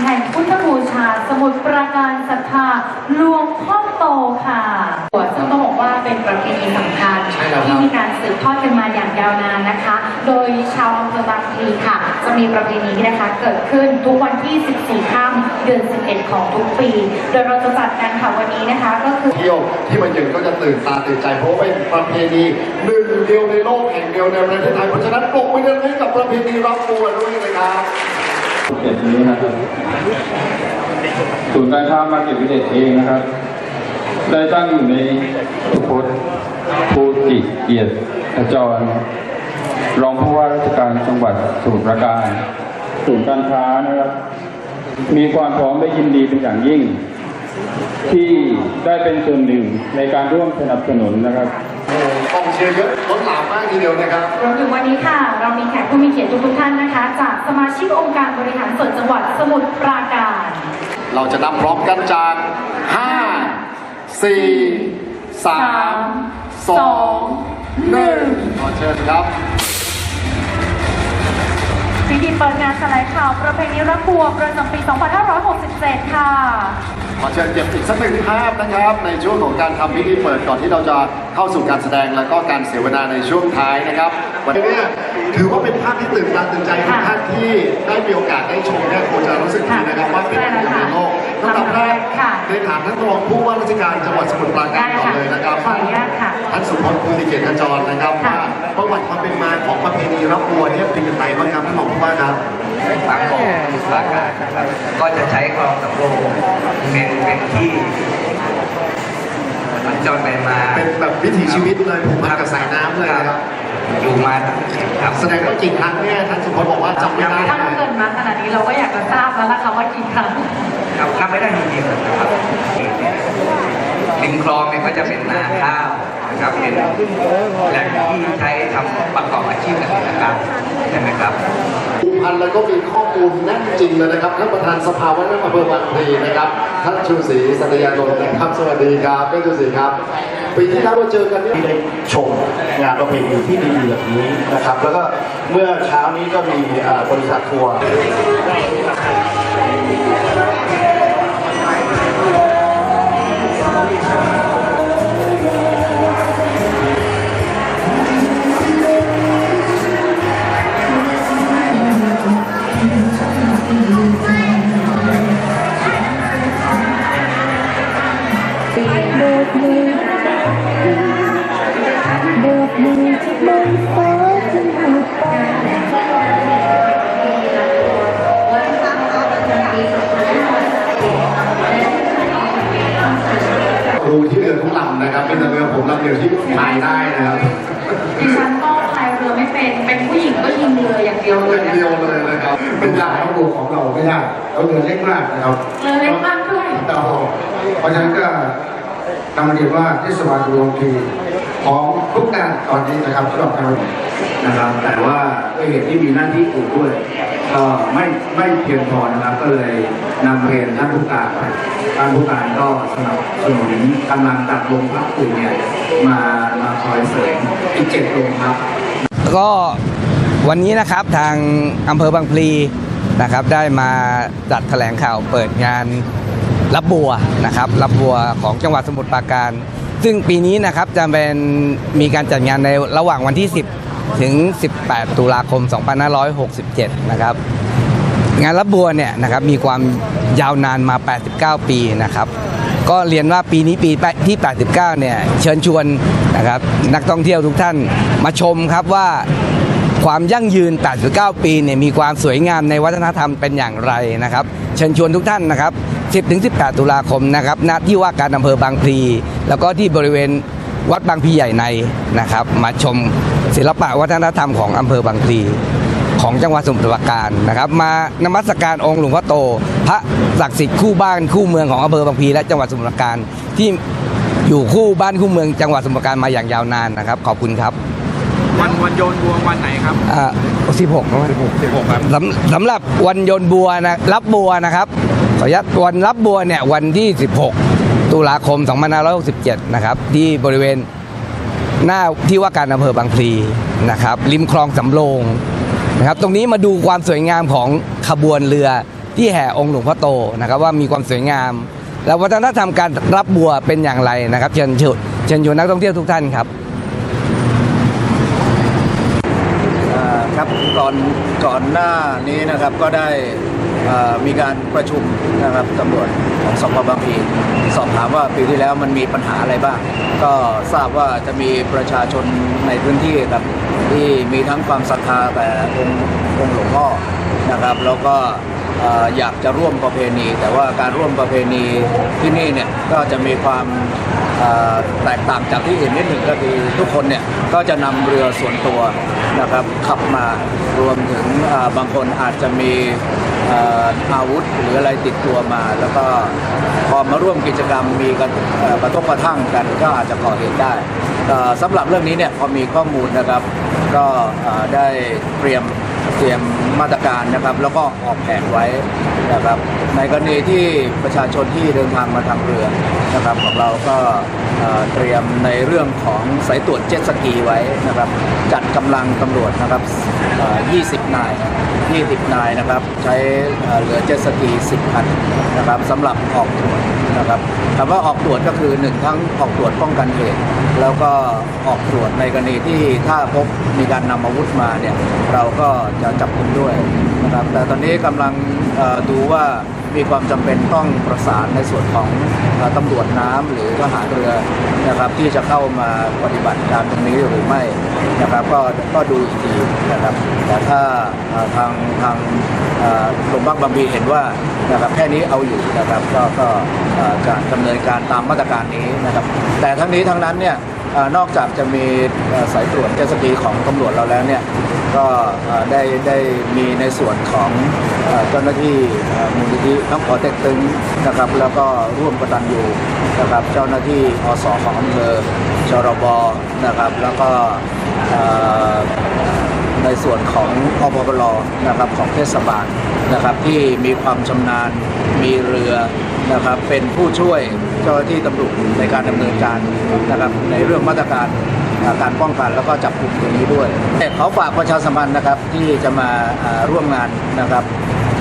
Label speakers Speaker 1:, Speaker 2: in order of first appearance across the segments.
Speaker 1: แห่งพุทธบูชา สมุทรปราการศรัทธาหลวงพ่อโตค่ะซึ่งต้องบอกว่าเป็นประเพณีสำคัญ
Speaker 2: ใช่แล้วครับ
Speaker 1: ที่มีการสืบทอดกันมาอย่างยาวนานนะคะ โดยชาวอำเภอบางพลีค่ะ จะมีประเพณีนี้นะคะเกิดขึ้นทุกวันที่ 14 ค่ำเดือน 11 ของทุกปี โดยเราจะจัดกันค่ะวันนี้นะคะก็คือ
Speaker 2: เที่ยวที่มาเยือนก็จะตื่นตาตื่นใจเพราะว่าเป็นประเพณีหนึ่งเดียวในโลกแห่งเดียวในประเทศไทยเพราะฉะนั้นปรบมือดังให้กับประเพณีรับบัวด้วยนะครับ
Speaker 3: เจ็ดนี้นะครับศูนย์การค้ามาเก็ตวิเศษเองนะครับ ได้ตั้งอยู่ในสุพจน์ภูจิเกียรติขจร รองผู้ว่าราชการจังหวัดสมุทรปราการศูนย์การค้านะครับ มีความพร้อมและยินดีเป็นอย่างยิ่ง ที่ได้เป็นส่วนหนึ่งในการร่วมสนับสนุนนะครับ
Speaker 2: กองเชียร์เยอะล้นหลามมากทีเดียวนะครับ
Speaker 1: รวมถึงวันนี้ค่ะ เรามีแขกผู้มีเกียรติทุกๆท่านนะคะ จากสมาชิกองค์การบริหารส่วนจังหวัดสมุทรปราการ
Speaker 2: เราจะนับพร้อมกันจาก 5 4 3 2 1ขอเชิญครับ
Speaker 1: พิธีเปิดงานแถลงข่าวประเพณีรับบัวประจำปี 2567 ค่ะ
Speaker 2: ขอเชิญเก็บอีกสักหนึ่งภาพนะครับ ในช่วงของการทำพิธีเปิดก่อนที่เราจะเข้าสู่การแสดงและก็การเสวนาในช่วงท้ายนะครับ วันนี้เนี่ยถือว่าเป็นภาพที่ตื่นตาตื่นใจทุกท่านที่ได้มีโอกาสได้ชมเนี่ยคงจะรู้สึกดีนะครับว่าเป็นหนึ่งในโลกลำดับแรก
Speaker 1: ค่ะ
Speaker 2: ในฐานท่านรองผู้ว่าราชการจังหวัดสมุทรปราการก่อนเลยนะครับ
Speaker 1: ขออนุญาตค่ะ
Speaker 2: ท่านสุพจน์ภูติเกียรติขจรนะครับ
Speaker 1: ค่ะ
Speaker 2: ว่า ประวัติความเป็นมาของประเพณีรับบัวเนี่ยเป็นยังไงบ้างครับท่านรองผู้ว่าครับ
Speaker 4: ปากของสมุทรปราการนะครับก็จะใช้คลองสำโรงเป็นเป็นที่สัญจรไปมา
Speaker 2: เป็นแบบวิถีชีวิตเลยผูกพันกับสายน้ำเลยนะครับ
Speaker 4: อยู่มาครับ
Speaker 2: แสดงว่ากี่ครั้งเนี่ยท่านสุพจน์บอกว่าจำไม่ได้
Speaker 1: ถ้า
Speaker 2: เลย
Speaker 1: เกินมาขนาดนี้เราก็อยากจะทราบแล้วล่ะค่ะว่ากี่ครั้ง
Speaker 4: ครับนับไม่ได้จริงๆนะครับริมคลองเนี่ยก็จะเป็นนาข้าว นะครับเป็นแหล่งที่ใช้ทำประกอบอาชีพเกษตรกรรมใช่ไหมครับ
Speaker 2: ผูกพันแล้วก็มีข้อมูลแน่นจริงเลยนะครับท่านประธานสภาวัฒนธรรมอำเภอบางพลีนะครับท่านชูศรีสัตยานนท์นะครับสวัสดีครับท่านชูศรีครับปีที่แล้วเราเจอกันเนี่ย
Speaker 5: ที่ได้ชมงานประเพณีที่ดีๆแบบนี้นะครับ แล้วก็เมื่อเช้านี้ก็มีเอ่อบริษัททัวร์
Speaker 2: ดูที่เรือทุกลำนะครับ เป็นเรือผมลำเดียวที่พายได้นะครับ
Speaker 1: ดิฉันก็พายเรือไม่เป็น เป็นผู้หญิงก็ยิงเรืออย่างเดียวเล
Speaker 2: เรื
Speaker 1: ย
Speaker 2: อ
Speaker 1: นะ
Speaker 2: เดียวเลยนะครับ
Speaker 5: เป็นการของดูของเราไม่ได้เขาเรือเล็กมากนะครับ
Speaker 1: เรือเล็กมากด้วย
Speaker 5: แต่เพราะฉะนั้นก็นำมาเรียนว่าเทศบาลดวงที ของทุกการตอนนี้นะครับสำหรับการนะครับ แต่ว่าด้วยเหตุที่มีหน้าที่อื่นด้วยก็ไม่ไม่เพียงพอนะครับ ก็เลยนำเรียนท่านผู้การไปท่านผู้การก็สนับสนุนกำลังตัดลงพักอื่นเนี่ยมามาคอยเสริมอีกเจ็ดโรงครับ
Speaker 6: ก็วันนี้นะครับทางอำเภอบางพลีนะครับได้มาจัดแถลงข่าวเปิดงานรับบัวนะครับรับบัวของจังหวัดสมุทรปราการ ซึ่งปีนี้นะครับจะเป็นมีการจัดงานในระหว่างวันที่ 10 ถึง 18 ตุลาคม 2567 นะครับงานรับบัวเนี่ยนะครับมีความยาวนานมา 89 ปีนะครับ ก็เรียนว่าปีนี้ปีที่ 89 เนี่ยเชิญชวนนะครับนักท่องเที่ยวทุกท่านมาชมครับว่าความยั่งยืน 89 ปีเนี่ยมีความสวยงามในวัฒนธรรมเป็นอย่างไรนะครับ เชิญชวนทุกท่านนะครับ 10-18 ตุลาคมนะครับณที่ว่าการอำเภอบางพลีแล้วก็ที่บริเวณวัดบางพลีใหญ่ในนะครับ มาชมศิลปะวัฒนธรรมของอำเภอบางพลีของจังหวัดสมุทรปราการนะครับ มานมัสการองค์หลวงพ่อโต พระศักดิ์สิทธิ์คู่บ้านคู่เมืองของอำเภอบางพลีและจังหวัดสมุทรปราการที่อยู่คู่บ้านคู่เมืองจังหวัดสมุทรปราการมาอย่างยาวนานนะครับ ขอบคุณครับ
Speaker 7: วันวันโยนบัววันไหนครับ
Speaker 6: อ่า16นะ
Speaker 7: 16ครับ
Speaker 6: สำสำหรับวันโยนบัวนะรับบัวนะครับ ขออนุญาตวันรับบัวเนี่ยวันที่ 16 ตุลาคม 2567 นะครับ ที่บริเวณหน้าที่ว่าการอำเภอบางพลีนะครับริมคลองสำโรงนะครับ ตรงนี้มาดูความสวยงามของขบวนเรือที่แห่องค์หลวงพ่อโตนะครับ ว่ามีความสวยงาม และวัฒนธรรมการรับบัวเป็นอย่างไรนะครับ เชิญชวนเชิญชวนนักท่องเที่ยวทุกท่านครับ
Speaker 5: ครับก่อนก่อนหน้านี้นะครับก็ได้ มีการประชุมนะครับตำรวจของสพบางพีสอบถามว่าปีที่แล้วมันมีปัญหาอะไรบ้าง ก็ทราบว่าจะมีประชาชนในพื้นที่ครับที่มีทั้งความศรัทธาแต่องค์องค์หลวงพ่อนะครับ แล้วก็อยากจะร่วมประเพณี แต่ว่าการร่วมประเพณีที่นี่เนี่ยก็จะมีความแตกต่างจากที่อื่นนิดหนึ่งก็คือทุกคนเนี่ยก็จะนำเรือส่วนตัวนะครับขับมารวมถึงบางคนอาจจะมี อาวุธหรืออะไรติดตัวมา แล้วก็พอมาร่วมกิจกรรมมีกันเอ่อกระทบกระทั่งกันก็อาจจะก่อเหตุได้สำหรับเรื่องนี้เนี่ยพอมีข้อมูลนะครับก็ได้เตรียมเตรียมมาตรการนะครับ แล้วก็ออกแผนไว้นะครับ ในกรณีที่ประชาชนที่เดินทางมาทางเรือนะครับของเราก็เตรียมในเรื่องของสายตรวจเจ็ตสกีไว้นะครับ จัดกำลังตำรวจนะครับ 20 นาย 20 นายนะครับ ใช้เรือเจ็ตสกี 10 คันนะครับสำหรับออกตรวจนะครับคำว่าออกตรวจก็คือหนึ่งทั้งออกตรวจป้องกันเหตุแล้วก็ออกตรวจในกรณีที่ถ้าพบมีการนำอาวุธมาเนี่ยเราก็จะจับกุมด้วยนะครับแต่ตอนนี้กำลังดูว่ามีความจำเป็นต้องประสานในส่วนของเอ่อตำรวจน้ำหรือทหารเรือนะครับที่จะเข้ามาปฏิบัติการตรงนี้หรือไม่ นะครับก็ก็ดูดีนะครับแต่ถ้าทางทางกรงพักบางพลีเห็นว่านะครับแค่นี้เอาอยู่นะครับก็ก็จะดำเนินการตามมาตรการนี้นะครับ แต่ทั้งนี้ทั้งนั้นเนี่ย นอกจากจะมีสายตรวจเจสกีของตำรวจเราแล้วเนี่ยก็ได้ได้มีในส่วนของเจ้าหน้าที่มูลนิธิท้องขอเต็กตึงนะครับ แล้วก็ร่วมกตันอยู่นะครับเจ้าหน้าที่อสของอำเภอชรบนะครับ แล้วก็ ในส่วนของอปปลนะครับของเทศบาลนะครับที่มีความชำนาญมีเรือนะครับเป็นผู้ช่วยเจ้าหน้าที่ตำรวจในการดำเนินการนะครับในเรื่องมาตรการการป้องกันแล้วก็จับกลุ่มตรงนี้ด้วยเขาฝากประชาสัมพันธ์นะครับที่จะมาร่วมงานนะครับ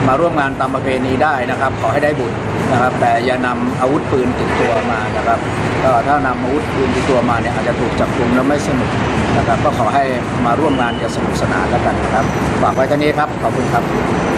Speaker 5: มาร่วมงานตามประเพณีได้นะครับ ขอให้ได้บุญ นะครับแต่อย่านำอาวุธปืนติดตัวมานะครับก็ถ้านำอาวุธปืนติดตัวมาเนี่ยอาจจะถูกจับกลุ่มแล้วไม่สนุกนะครับก็ขอให้มาร่วมงานอย่างสนุกสนานแล้วกันนะครับฝากไว้เท่านี้ครับขอบคุณครับ